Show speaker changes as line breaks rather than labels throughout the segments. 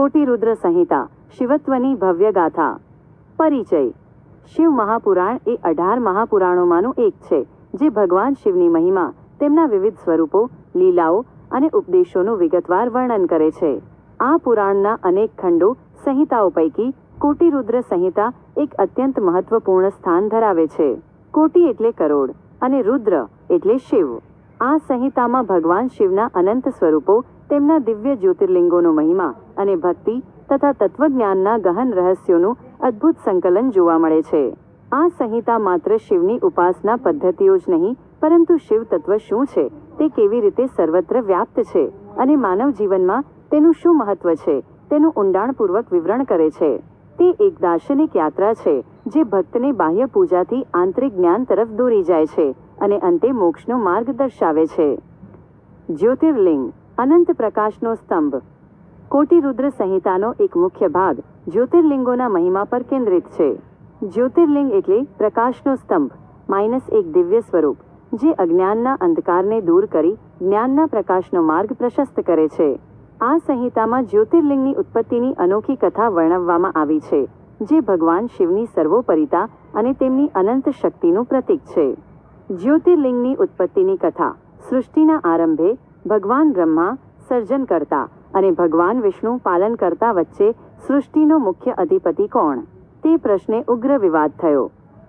કોટિરુદ્ર સંહિતા શિવત્વની ભવ્ય ગાથા પરિચય શિવ મહાપુરાણ એ અઢાર મહાપુરાણોમાંનું એક છે, જે ભગવાન શિવની મહિમા, તેમના વિવિધ સ્વરૂપો, લીલાઓ અને ઉપદેશોનું વિગતવાર વર્ણન કરે છે. આ પુરાણના અનેક ખંડો સંહિતાઓ પૈકી કોટિરુદ્ર સંહિતા એક અત્યંત મહત્વપૂર્ણ સ્થાન ધરાવે છે. કોટી એટલે કરોડ અને રુદ્ર એટલે શિવ. આ સંહિતામાં ભગવાન શિવના અનંત સ્વરૂપો, તેમના દિવ્ય જ્યોતિર્લિંગોનો મહિમા અને ભક્તિ તથા તત્વજ્ઞાનના ગહન રહસ્યોનું અદ્ભુત સંકલન જોવા મળે છે. આ સંહિતા માત્ર શિવની ઉપાસના પદ્ધતિઓ જ નહીં, પરંતુ શિવ તત્વ શું છે, તે કેવી રીતે સર્વત્ર વ્યાપ્ત છે અને માનવ જીવનમાં તેનું શું મહત્વ છે, તેનું ઊંડાણપૂર્વક વિવરણ કરે છે. તે એક દાર્શનિક યાત્રા છે, જે ભક્તને બાહ્ય પૂજાથી આંતરિક જ્ઞાન તરફ દોરી જાય છે. અને અંતે મોક્ષનો માર્ગ દર્શાવે છે. જ્યોતિર્લિંગ, અનંત પ્રકાશનો સ્તંભ. કોટિરુદ્ર સંહિતાનો એક મુખ્ય ભાગ જ્યોતિર્લિંગોના મહિમા પર કેન્દ્રિત છે. જ્યોતિર્લિંગ એટલે પ્રકાશનો સ્તંભ, માઇનસ એક દિવ્ય સ્વરૂપ, જે અજ્ઞાનના અંધકારને દૂર કરી જ્ઞાનના પ્રકાશનો માર્ગ પ્રશસ્ત કરે છે. આ સંહિતામાં જ્યોતિર્લિંગની ઉત્પત્તિની અનોખી કથા વર્ણવવામાં આવી છે, જે ભગવાન શિવની સર્વોપરિતા અને તેમની અનંત શક્તિનું પ્રતીક છે. જ્યોતિર્લિંગની ઉત્પત્તિની કથા. સૃષ્ટિના આરંભે ભગવાન બ્રહ્મા સર્જન કરતા અને ભગવાન વિષ્ણુ પાલન કરતા વચ્ચે સૃષ્ટિનો મુખ્ય અધિપતિ કોણ? તે પ્રશ્ને ઉગ્ર વિવાદ થયો.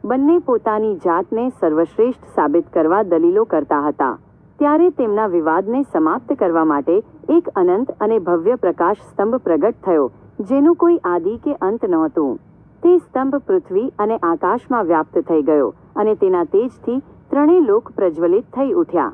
બંને પોતાની જાતને સર્વશ્રેષ્ઠ સાબિત કરવા દલીલો કરતા હતા. ત્યારે તેમના વિવાદને સમાપ્ત કરવા માટે એક અનંત અને ભવ્ય પ્રકાશ સ્તંભ પ્રગટ થયો, જેનું કોઈ આદિ કે અંત નહોતું. તે સ્તંભ પૃથ્વી અને આકાશમાં વ્યાપ્ત થઈ ગયો અને તેના તેજથી ત્રણેય લોક પ્રજ્વલિત થઈ ઉઠ્યા.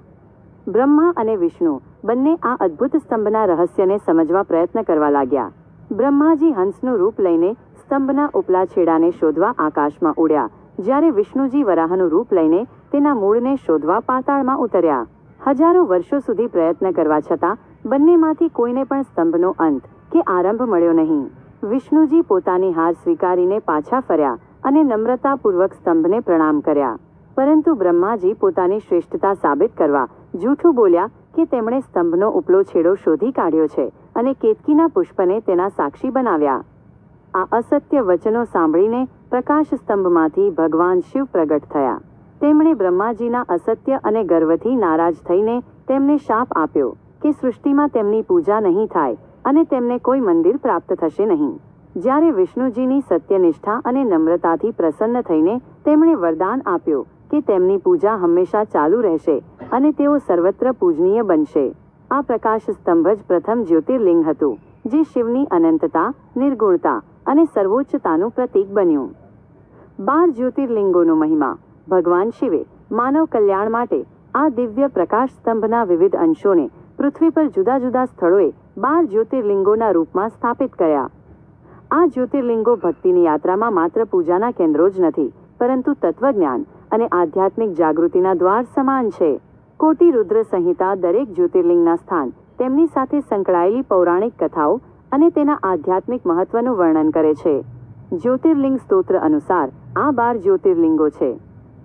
બ્રહ્મા અને વિષ્ણુ બંને આ અદ્ભુત સ્તંભના રહસ્યને સમજવા પ્રયત્ન કરવા લાગ્યા. બ્રહ્માજી હંસનું રૂપ લઈને સ્તંભના ઉપલા છેડાને શોધવા આકાશમાં ઉડ્યા. જ્યારે વિષ્ણુજી વરાહનું રૂપ લઈને તેના મૂળને શોધવા પાતાળમાં ઉતર્યા. હજારો વર્ષો સુધી પ્રયત્ન કરવા છતાં બંનેમાંથી કોઈને પણ સ્તંભનો અંત કે આરંભ મળ્યો નહીં. વિષ્ણુજી પોતાની હાર સ્વીકારીને પાછા ફર્યા અને નમ્રતાપૂર્વક સ્તંભને પ્રણામ કર્યા. પરંતુ બ્રહ્માજી પોતાની શ્રેષ્ઠતા સાબિત કરવા જૂઠું બોલ્યા કે તેમણે સ્તંભનો ઉપલો છેડો શોધી કાઢ્યો છે અને કેતકીના પુષ્પને તેના સાક્ષી બનાવ્યા. આ અસત્ય વચનો સાંભળીને પ્રકાશ સ્તંભમાંથી ભગવાન શિવ પ્રગટ થયા. તેમણે બ્રહ્માજીના અસત્ય અને ગર્વથી નારાજ થઈને તેમને શાપ આપ્યો કે સૃષ્ટિમાં તેમની પૂજા નહીં થાય અને તેમને કોઈ મંદિર પ્રાપ્ત થશે નહીં. જ્યારે વિષ્ણુજીની સત્યનિષ્ઠા અને નમ્રતાથી પ્રસન્ન થઈને તેમણે વરદાન આપ્યું કે તેમની પૂજા હંમેશા ચાલુ રહેશે અને તેઓ સર્વત્ર પૂજનીય બનશે. આ પ્રકાશ સ્તંભ જ પ્રથમ જ્યોતિર્લિંગ હતું, જે શિવની અનંતતા, નિર્ગુણતા અને સર્વોચ્ચતાનું પ્રતીક બન્યું. બાર જ્યોતિર્લિંગોનો મહિમા, ભગવાન શિવે માનવ કલ્યાણ માટે આ દિવ્ય પ્રકાશ સ્તંભના વિવિધ અંશોને પૃથ્વી પર જુદા જુદા સ્થળોએ બાર જ્યોતિર્લિંગોના રૂપમાં સ્થાપિત કર્યા. આ જ્યોતિર્લિંગો ભક્તિની યાત્રામાં માત્ર પૂજાના કેન્દ્રો જ નથી પરંતુ તત્વજ્ઞાન અને આધ્યાત્મિક જાગૃતિના દ્વાર સમાન છે. કોટી રુદ્ર સંહિતા દરેક જ્યોતિર્લિંગના સ્થાન, તેમની સાથે સંકળાયેલી પૌરાણિક કથાઓ અને તેના આધ્યાત્મિક મહત્વનું વર્ણન કરે છે. જ્યોતિર્લિંગ સ્તોત્ર અનુસાર આ બાર જ્યોતિર્લિંગો છે.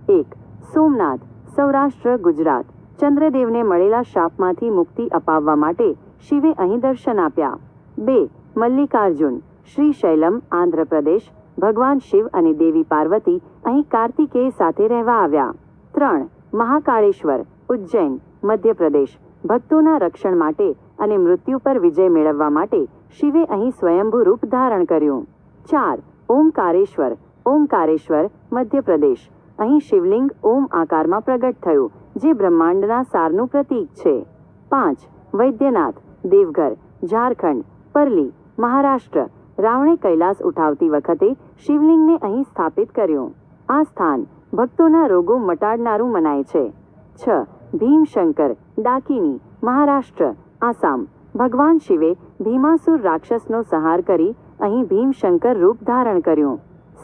એક, સોમનાથ, સૌરાષ્ટ્ર, ગુજરાત. ચંદ્રદેવને મળેલા શાપમાંથી મુક્તિ અપાવવા માટે શિવે અહીં દર્શન આપ્યા. બે, મલ્લિકાર્જુન, શ્રી શૈલમ, આંધ્રપ્રદેશ ભગવાન શિવ અને દેવી પાર્વતી અહીં કાર્તિકેય સાથે રહેવા આવ્યા. ત્રણ, મહાકાળેશ્વર, ઉજ્જૈન, મધ્યપ્રદેશ. ભક્તોના રક્ષણ માટે અને મૃત્યુ પર વિજય મેળવવા માટે શિવે અહીં સ્વયંભૂ રૂપ ધારણ કર્યું. ચાર, ઓમકારેશ્વર ઓમકારેશ્વર, મધ્યપ્રદેશ. અહીં શિવલિંગ ઓમ આકારમાં પ્રગટ થયું, જે બ્રહ્માંડના સારનું પ્રતીક છે. પાંચ, વૈદ્યનાથ, દેવઘર, ઝારખંડ, પરલી, મહારાષ્ટ્ર. રાવણે કૈલાસ ઉઠાવતી વખતે શિવલિંગને અહીં સ્થાપિત કર્યું. આ સ્થાન ભક્તોના રોગો મટાડનારું મનાય છે. છ. ભીમશંકર, ડાકીની, મહારાષ્ટ્ર, આસામ. ભગવાન શિવે ભીમાસુર રાક્ષસનો સંહાર કરી અહીં ભીમશંકર રૂપ ધારણ કર્યું.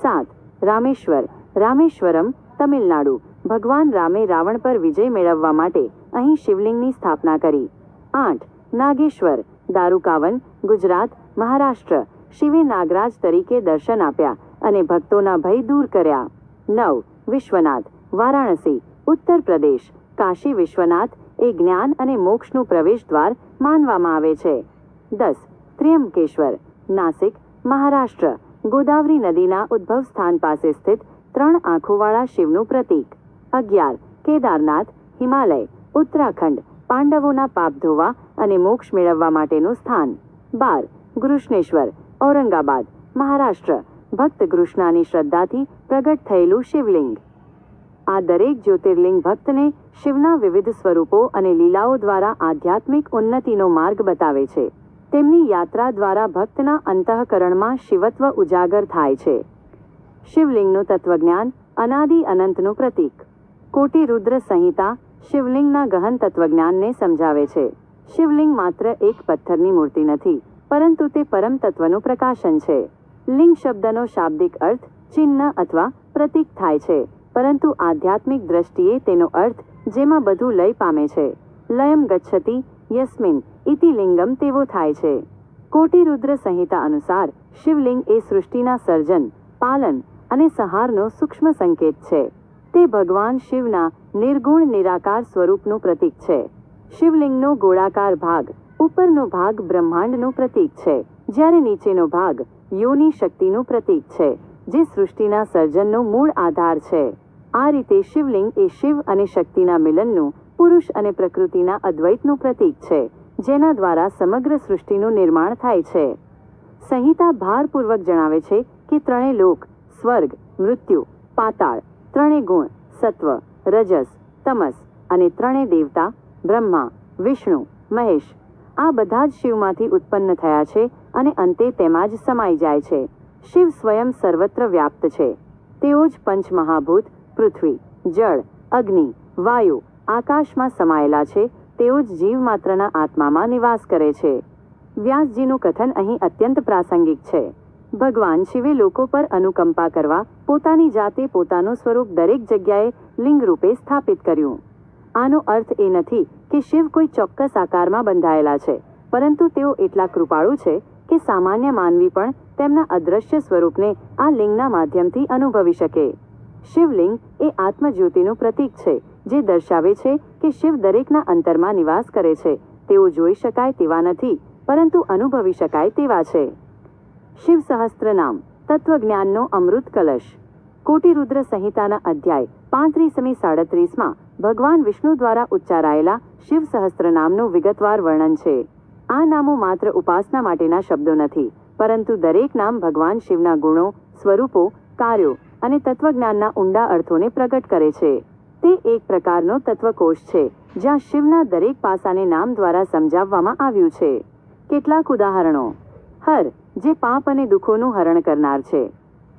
સાત. રામેશ્વર. રામેશ્વરમ, તમિલનાડુ. ભગવાન રામે રાવણ પર વિજય મેળવવા માટે અહીં શિવલિંગની સ્થાપના કરી. આઠ. નાગેશ્વર. દારૂકાવન, ગુજરાત, મહારાષ્ટ્ર. શિવે નાગરાજ તરીકે દર્શન આપ્યા અને ભક્તોના ભય દૂર કર્યા. નવ, વિશ્વનાથ, વારાણસી, ઉત્તર પ્રદેશ. કાશી વિશ્વનાથ એ જ્ઞાન અને મોક્ષનું પ્રવેશ દ્વાર માનવામાં આવે છે. દસ, ત્ર્યંબકેશ્વર, નાસિક, મહારાષ્ટ્ર, ગોદાવરી નદીના ઉદ્ભવ સ્થાન પાસે સ્થિત ત્રણ આંખોવાળા શિવનું પ્રતીક. અગિયાર, કેદારનાથ, હિમાલય, ઉત્તરાખંડ, પાંડવોના પાપ ધોવા અને મોક્ષ મેળવવા માટેનું સ્થાન. બાર, ગૃષ્ણેશ્વર ઔરંગાબાદ, મહારાષ્ટ્ર. ભક્ત કૃષ્ણાની શ્રદ્ધાથી પ્રગટ થયેલું શિવલિંગ. આ દરેક જ્યોતિર્લિંગ ભક્તને શિવના વિવિધ સ્વરૂપો અને લીલાઓ દ્વારા આધ્યાત્મિક ઉન્નતિનો માર્ગ બતાવે છે. તેમની યાત્રા દ્વારા ભક્તના અંતઃકરણમાં શિવત્વ ઉજાગર થાય છે. શિવલિંગનું તત્વજ્ઞાન અનાદિ અનંતનું પ્રતીક. કોટી રુદ્ર સંહિતા શિવલિંગના ગહન તત્વજ્ઞાનને સમજાવે છે. શિવલિંગ માત્ર એક પથ્થરની મૂર્તિ નથી પરંતુ તે પરમ તત્વનું પ્રકાશન છે. લિંગ શબ્દનો શાબ્દિક અર્થ ચિહ્ન અથવા પ્રતીક થાય છે, પરંતુ આધ્યાત્મિક દ્રષ્ટિએ તેનો અર્થ જેમાં બધું લય પામે છે. લયમ ગચ્છતિ, યસ્મિન, ઇતિ લિંગમ તેવો થાય છે. કોટિરુદ્ર સંહિતા અનુસાર શિવલિંગ એ સૃષ્ટિના સર્જન, પાલન અને સહારનો સૂક્ષ્મ સંકેત છે. તે ભગવાન શિવના નિર્ગુણ નિરાકાર સ્વરૂપનું પ્રતીક છે. શિવલિંગનો ગોળાકાર ભાગ ઉપરનો ભાગ બ્રહ્માંડનું પ્રતીક છે, જ્યારે નીચેનો ભાગ યોની શક્તિનું પ્રતીક છે, જે સૃષ્ટિના સર્જનનો મૂળ આધાર છે. આ રીતે શિવલિંગ એ શિવ અને શક્તિના મિલનનું, પુરુષ અને પ્રકૃતિના અદ્વૈતનું પ્રતીક છે, જેના દ્વારા સમગ્ર સૃષ્ટિનું નિર્માણ થાય છે. સંહિતા ભારપૂર્વક જણાવે છે કે ત્રણેય લોક, સ્વર્ગ, મૃત્યુ, પાતાળ ત્રણે ગુણ, સત્વ, રજસ, તમસ અને ત્રણે દેવતા, બ્રહ્મા, વિષ્ણુ, મહેશ આ બધા જ શિવમાંથી ઉત્પન્ન થયા છે અને અંતે તેમાં જ સમાઈ જાય છે. શિવ સ્વયં સર્વત્ર વ્યાપ્ત છે. તેઓ જ પંચમહાભૂત, પૃથ્વી, જળ, અગ્નિ, વાયુ, આકાશમાં સમાયેલા છે. તેઓ જ જીવ માત્રના આત્મામાં નિવાસ કરે છે. વ્યાસજીનું કથન અહીં અત્યંત પ્રાસંગિક છે. ભગવાન શિવે લોકો પર અનુકંપા કરવા પોતાની જાતે પોતાનું સ્વરૂપ દરેક જગ્યાએ લિંગ રૂપે સ્થાપિત કર્યું. આનો અર્થ એ નથી કે શિવ કોઈ ચોક્કસ આકારમાં બંધાયેલા છે, પરંતુ તેઓ એટલા કૃપાળુ છે કે સામાન્ય માનવી પણ તેમના અદ્રશ્ય સ્વરૂપને આ લિંગના માધ્યમથી અનુભવી શકે. શિવલિંગ એ આત્મજ્યોતિનું પ્રતીક છે, જે દર્શાવે છે કે શિવ દરેકના અંતરમાં નિવાસ કરે છે. તેઓ જોઈ શકાય તેવા નથી, પરંતુ અનુભવી શકાય તેવા છે. શિવ સહસ્ત્ર નામ તત્વજ્ઞાનનો અમૃત કલશ. કોટિરુદ્ર સંહિતાના અધ્યાય પાંત્રીસમી સાડત્રીસમાં ભગવાન વિષ્ણુ દ્વારા ઉચ્ચારાયેલા શિવ સહસ્ત્ર નામનું વિગતવાર વર્ણન છે. આ નામો માત્ર ઉપાસના માટેના શબ્દો નથી, પરંતુ દરેક નામ ભગવાન શિવના ગુણો, સ્વરૂપો, કાર્યો અને તત્વજ્ઞાનના ઊંડા અર્થોને પ્રગટ કરે છે. તે એક પ્રકારનો તત્વકોશ છે, જ્યાં શિવના દરેક પાસાને નામ દ્વારા સમજાવવામાં આવ્યું છે. કેટલાક ઉદાહરણો. હર, જે પાપ અને દુઃખોનું હરણ કરનાર છે.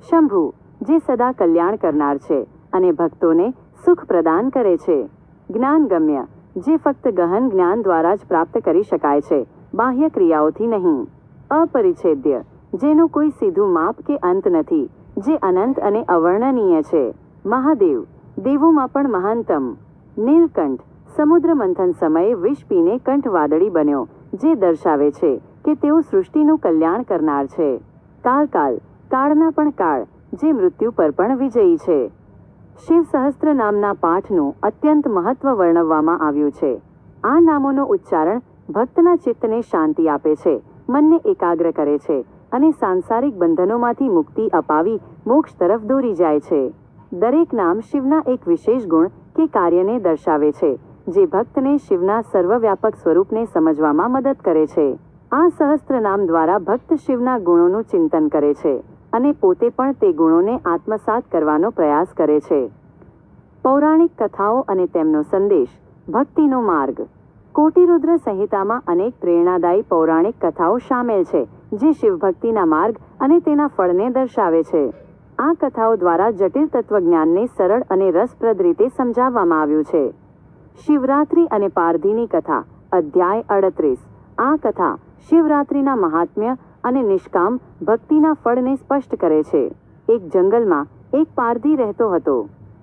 શંભુ, જે સદા કલ્યાણ કરનાર છે અને ભક્તોને સુખ પ્રદાન કરે છે. જ્ઞાનગમ્ય, જે ફક્ત ગહન જ્ઞાન દ્વારા જ પ્રાપ્ત કરી શકાય છે, બાહ્ય ક્રિયાઓથી નહીં. અપરિછેદ્ય જેનું કોઈ સીધું માપ કે અંત નથી, જે અનંત અને અવર્ણનીય છે. મહાદેવ, દેવોમાં પણ મહાનતમ. નીલકંઠ, સમુદ્ર મંથન સમયે વિષ પીને કંઠ વાદળી બન્યો, જે દર્શાવે છે કે તેઓ સૃષ્ટિનું કલ્યાણ કરનાર છે. કાલકાલ, કાળના પણ કાળ, જે મૃત્યુ પર પણ વિજયી છે. શિવ સહસ્ત્ર નામના પાઠનું અત્યંત મહત્વ વર્ણવવામાં આવ્યું છે. આ નામોનો ઉચ્ચારણ ભક્તના ચિત્તને શાંતિ આપે છે, મનને એકાગ્ર કરે છે અને સાંસારિક બંધનોમાંથી મુક્તિ અપાવી મોક્ષ તરફ દોરી જાય છે. દરેક નામ શિવના એક વિશેષ ગુણ કે કાર્યને દર્શાવે છે, જે ભક્તને શિવના સર્વવ્યાપક સ્વરૂપને સમજવામાં મદદ કરે છે. આ સહસ્ત્ર નામ દ્વારા ભક્ત શિવના ગુણોનું ચિંતન કરે છે. અને પોતે પણ તે ગુણોને આત્મસાત કરવાનો પ્રયાસ કરે છે. પૌરાણિક કથાઓ અને તેમનો સંદેશ, ભક્તિનો માર્ગ. કોટિરુદ્ર સંહિતામાં અનેક પ્રેરણાદાયી પૌરાણિક કથાઓ સામેલ છે, જે શિવભક્તિના માર્ગ અને તેના ફળને દર્શાવે છે. આ કથાઓ દ્વારા જટિલ તત્વજ્ઞાનને સરળ અને રસપ્રદ રીતે સમજાવવામાં આવ્યું છે. શિવરાત્રિ અને પારધીની કથા, અધ્યાય અડત્રીસ. આ કથા શિવરાત્રિના મહાત્મ્ય અને નિષ્કામ ભક્તિના ફળને સ્પષ્ટ કરે છે. એક જંગલમાં એક પારધી રહેતો હતો.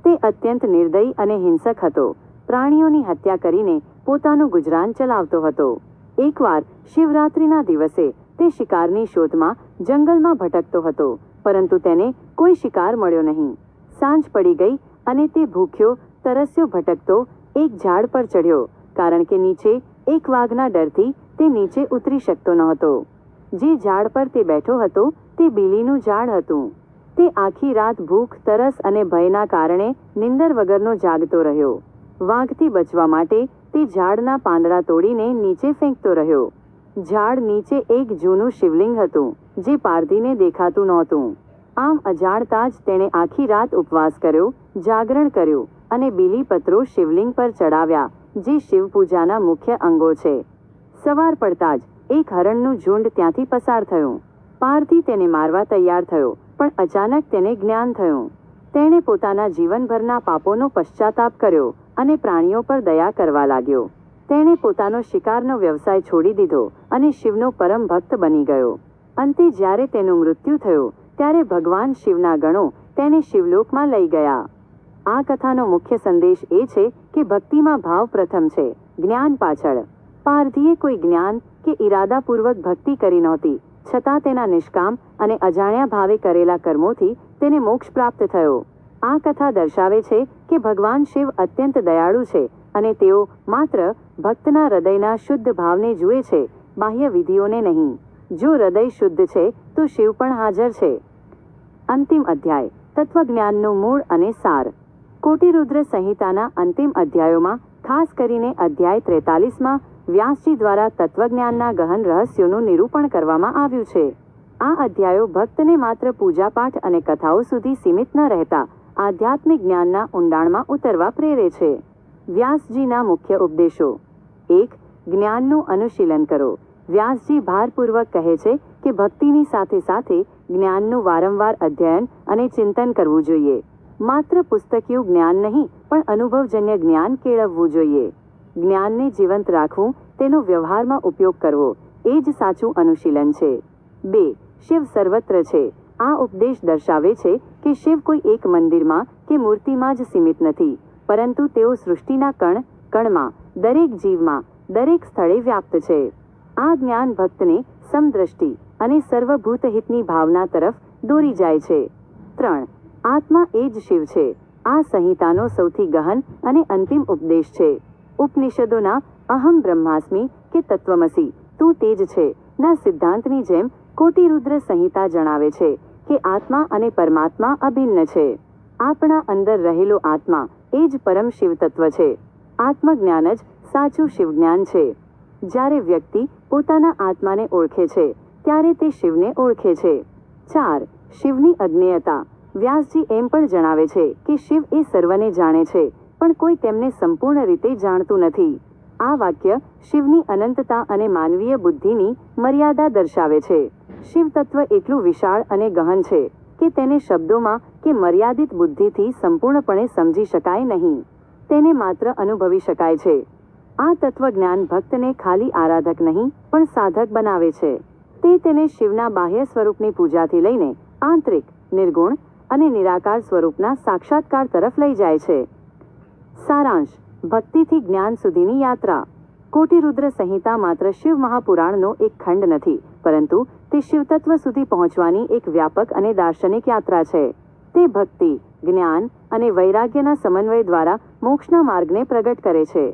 તે અત્યંત નિર્દયી અને હિંસક હતો. પ્રાણીઓની હત્યા કરીને પોતાનું ગુજરાન ચલાવતો હતો. એકવાર શિવરાત્રિના દિવસે તે શિકારની શોધમાં જંગલમાં ભટકતો હતો, પરંતુ તેને કોઈ શિકાર મળ્યો નહીં. સાંજ પડી ગઈ અને તે ભૂખ્યો, તરસ્યો, ભટકતો એક ઝાડ પર ચઢ્યો, કારણ કે નીચે એક વાઘના ડરથી તે નીચે ઉતરી શકતો નહોતો. જે ઝાડ પર તે બેઠો હતો, તે બીલીનું ઝાડ હતું. તે આખી રાત ભૂખ, તરસ અને ભયના કારણે નિંદર વગરનો જાગતો રહ્યો. વાઘથી બચવા માટે તે ઝાડના પાંદડા તોડીને નીચે ફેંકતો રહ્યો. ઝાડ નીચે એક જૂનું શિવલિંગ હતું, જે પારધીને દેખાતું નહોતું. આમ અજાણતા જ તેણે આખી રાત ઉપવાસ કર્યો, જાગરણ કર્યું અને બીલીપત્રો શિવલિંગ પર ચડાવ્યા, જે શિવપૂજાના મુખ્ય અંગો છે. સવાર પડતા જ એક હરણનું ઝુંડ ત્યાંથી પસાર થયું. પારથી તેને મારવા તૈયાર થયો, પણ અચાનક તેને જ્ઞાન થયું. તેણે પોતાના જીવનભરના પાપોનો પશ્ચાતાપ કર્યો અને પ્રાણીઓ પર દયા કરવા લાગ્યો. તેણે પોતાનો શિકારનો વ્યવસાય છોડી દીધો અને શિવનો પરમ ભક્ત બની ગયો. અંતે જ્યારે તેનું મૃત્યુ થયું, ત્યારે ભગવાન શિવના ગણો તેને શિવલોકમાં લઈ ગયા. આ કથાનો મુખ્ય સંદેશ એ છે કે ભક્તિમાં ભાવ પ્રથમ છે, જ્ઞાન પાછળ. પારધીએ કોઈ જ્ઞાન કે ઈરાદાપૂર્વક ભક્તિ કરી નહોતી. છતાં તેના નિષ્કામ અને અજાણ્યા ભાવે કરેલા કર્મોથી તેને મોક્ષ પ્રાપ્ત થયો. આ કથા દર્શાવે છે કે ભગવાન શિવ અત્યંત દયાળુ છે અને તેઓ માત્ર ભક્તના હૃદયના શુદ્ધ ભાવને જુએ છે, બાહ્ય વિધિઓને નહીં. જો હૃદય શુદ્ધ છે, તો શિવ પણ હાજર છે. અંતિમ અધ્યાય. તત્વજ્ઞાનનું મૂળ અને સાર. કોટિરુદ્ર સંહિતાના અંતિમ અધ્યાયોમાં ખાસ કરીને અધ્યાય ત્રેતાલીસમાં વ્યાસજી દ્વારા તત્વજ્ઞાનના ગહન રહસ્યોનું નિરૂપણ કરવામાં આવ્યું છે. આ અધ્યાયો ભક્તને માત્ર પૂજાપાઠ અને કથાઓ સુધી સીમિત ન રહેતા આધ્યાત્મિક જ્ઞાનના ઊંડાણમાં ઉતરવા પ્રેરે છે. વ્યાસજીના મુખ્ય ઉપદેશો. એક, જ્ઞાનનું અનુશીલન કરો. વ્યાસજી ભારપૂર્વક કહે છે કે ભક્તિની સાથે સાથે જ્ઞાનનું વારંવાર અધ્યયન અને ચિંતન કરવું જોઈએ. માત્ર પુસ્તકીયું જ્ઞાન નહીં, પણ અનુભવજન્ય જ્ઞાન કેળવવું જોઈએ. જ્ઞાનને જીવંત રાખવું, તેનો વ્યવહારમાં ઉપયોગ કરવો, એ જ સાચું અનુશીલન છે. બે, શિવ સર્વત્ર છે. આ ઉપદેશ દર્શાવે છે કે શિવ કોઈ એક મંદિરમાં કે મૂર્તિમાં જ સીમિત નથી, પરંતુ તેઓ સૃષ્ટિના કણ, કણમાં, દરેક જીવમાં, દરેક સ્થળે વ્યાપ્ત છે. આ જ્ઞાન ભક્તને સમદ્રષ્ટિ અને સર્વભૂતહિતની ભાવના તરફ દોરી જાય છે. ત્રણ, આત્મા એ જ શિવ છે. આ સંહિતાનો સૌથી ગહન અને અંતિમ ઉપદેશ છે. ઉપનિષદોના અહમ બ્રહ્માસ્મી કે તત્વમસી. તું તે જ છે. ના સિદ્ધાંતની જેમ કોટિરુદ્ર સંહિતા જણાવે છે કે આત્મા અને પરમાત્મા અભિન્ન છે. આપણા અંદર રહેલો આત્મા એ જ પરમ શિવ તત્વ છે. આત્મજ્ઞાન જ સાચું શિવજ્ઞાન છે. જ્યારે વ્યક્તિ પોતાના આત્માને ઓળખે છે, ત્યારે તે શિવને ઓળખે છે. ચાર, શિવની અજ્ઞેયતા. વ્યાસજી એમ પણ જણાવે છે કે શિવ એ સર્વને જાણે છે. પણ કોઈ તેમને સંપૂર્ણ રીતે જાણતું નથી. આ વાક્ય શિવની અનંતતા અને માનવીય બુદ્ધિની મર્યાદા દર્શાવે છે. શિવ તત્વ એટલું વિશાળ અને ગહન છે કે તેને શબ્દોમાં કે મર્યાદિત બુદ્ધિથી સંપૂર્ણપણે સમજી શકાય નહીં. તેને માત્ર અનુભવી શકાય છે. આ તત્વજ્ઞાન ભક્તને ખાલી આરાધક નહીં, પણ સાધક બનાવે છે. તે તેને શિવના બાહ્ય સ્વરૂપની પૂજાથી લઈને આંતરિક, નિર્ગુણ અને નિરાકાર સ્વરૂપના સાક્ષાત્કાર તરફ લઈ જાય છે. સારાંશ, ભક્તિથી જ્ઞાન સુધીની યાત્રા. કોટિરુદ્ર સંહિતા માત્ર શિવ મહાપુરાણનો એક ખંડ નથી, પરંતુ તે શિવતત્વ સુધી પહોંચવાની એક વ્યાપક અને દાર્શનિક યાત્રા છે. તે ભક્તિ, જ્ઞાન અને વૈરાગ્યના સમન્વય દ્વારા મોક્ષના માર્ગને પ્રગટ કરે છે.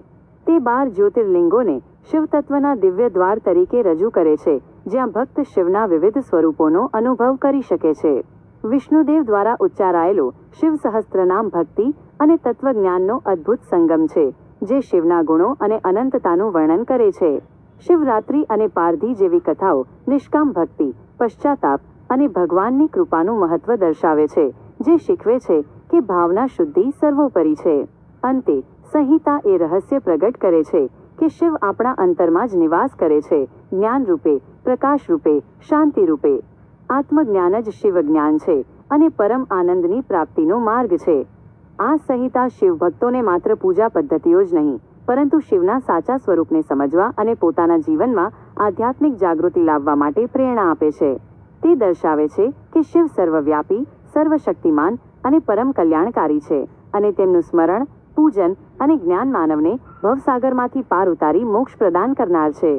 તે બાર જ્યોતિર્લિંગોને શિવતત્વના દિવ્ય દ્વાર તરીકે રજૂ કરે છે, જ્યાં ભક્ત શિવના વિવિધ સ્વરૂપોનો અનુભવ કરી શકે છે. વિષ્ણુદેવ દ્વારા ઉચ્ચારાયેલો શિવ સહસ્ત્રનામ ભક્તિ અને તત્વજ્ઞાનનો અદ્ભુત સંગમ છે, જે શિવના ગુણો અને અનંતતાનું વર્ણન કરે છે. શિવરાત્રિ અને પારધી જેવી કથાઓ નિષ્કામ ભક્તિ, પશ્ચાતાપ અને ભગવાનની કૃપાનું મહત્વ દર્શાવે છે, જે શીખવે છે કે ભાવના શુદ્ધિ સર્વોપરી છે. અંતે, સંહિતા એ રહસ્ય પ્રગટ કરે છે કે શિવ આપણા અંતરમાં જ નિવાસ કરે છે જ્ઞાન રૂપે પ્રકાશ રૂપે શાંતિ રૂપે આત્મજ્ઞાન જ શિવ જ્ઞાન છે અને પરમ આનંદની પ્રાપ્તિનો માર્ગ છે. આ સંહિતા શિવ ભક્તોને માત્ર પૂજા પદ્ધતિઓ જ નહીં, પરંતુ શિવના સાચા સ્વરૂપને સમજવા અને પોતાના જીવનમાં આધ્યાત્મિક જાગૃતિ લાવવા માટે પ્રેરણા આપે છે. તે દર્શાવે છે કે શિવ સર્વવ્યાપી, સર્વશક્તિમાન અને પરમ કલ્યાણકારી છે અને તેમનું સ્મરણ, પૂજન અને જ્ઞાન માનવને ભવસાગરમાંથી પાર ઉતારી મોક્ષ પ્રદાન કરનાર છે.